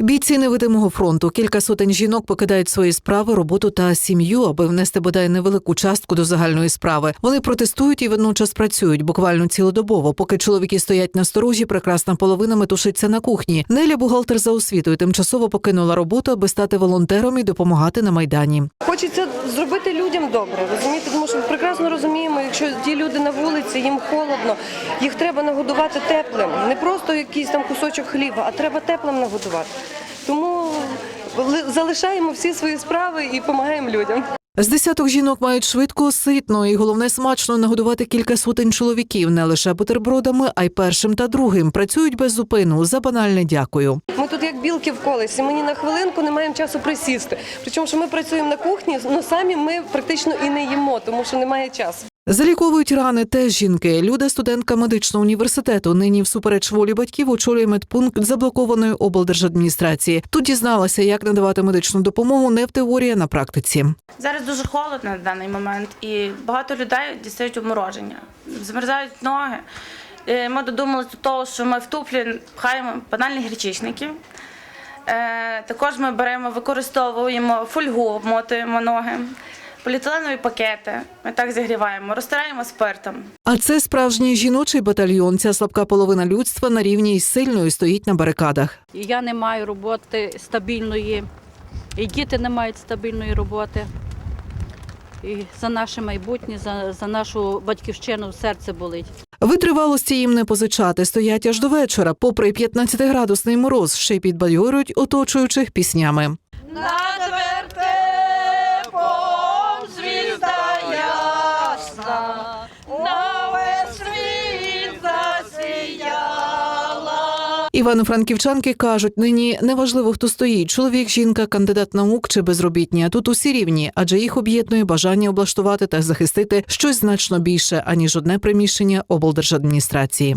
Бійці невидимого фронту кілька сотень жінок покидають свої справи, роботу та сім'ю, аби внести бодай невелику частку до загальної справи. Вони протестують і водночас працюють буквально цілодобово. Поки чоловіки стоять на сторожі, прекрасна половина метушиться на кухні. Неля, бухгалтер за освітою, тимчасово покинула роботу, аби стати волонтером і допомагати на майдані. Хочеться зробити людям добре, розумієте, тому що ми прекрасно розуміємо, якщо ті люди на вулиці, їм холодно, їх треба нагодувати теплим. Не просто якийсь там кусочок хліба, а треба теплим нагодувати. Тому ли- залишаємо всі свої справи і допомагаємо людям. З десяток жінок мають швидко, ситно і головне смачно нагодувати кілька сотень чоловіків не лише бутербродами, а й першим та другим. Працюють без зупину за банальне дякую. Ми тут як білки в колесі. Ми ні на хвилинку не маємо часу присісти. Причому, що ми працюємо на кухні, але самі ми практично і не їмо, тому що немає часу. Заліковують рани теж жінки. Люда, студентка медичного університету, нині всупереч волі батьків очолює медпункт заблокованої облдержадміністрації. Тут дізналася, як надавати медичну допомогу не в теорії, а на практиці. Зараз дуже холодно на даний момент, і багато людей дістають обмороження, замерзають ноги. Е, Ми додумалися до того, що ми в туфлі пхаємо банальні гречичники. Е, Також ми беремо, використовуємо фольгу, обмотуємо ноги, поліетиленові пакети. Ми так зігріваємо, розтираємо спиртом. А це справжній жіночий батальйон. Ця слабка половина людства на рівні із сильною стоїть на барикадах. Я не маю роботи стабільної, і діти не мають стабільної роботи. І за наше майбутнє, за, за нашу батьківщину серце болить. Витривалості їм не позичати, стоять аж до вечора. Попри 15-градусний мороз, ще й підбадьорюють оточуючих піснями. Івано-франківчанки кажуть, нині неважливо, хто стоїть: чоловік, жінка, кандидат наук чи безробітні. Тут усі рівні, адже їх об'єднує бажання облаштувати та захистити щось значно більше, аніж одне приміщення облдержадміністрації.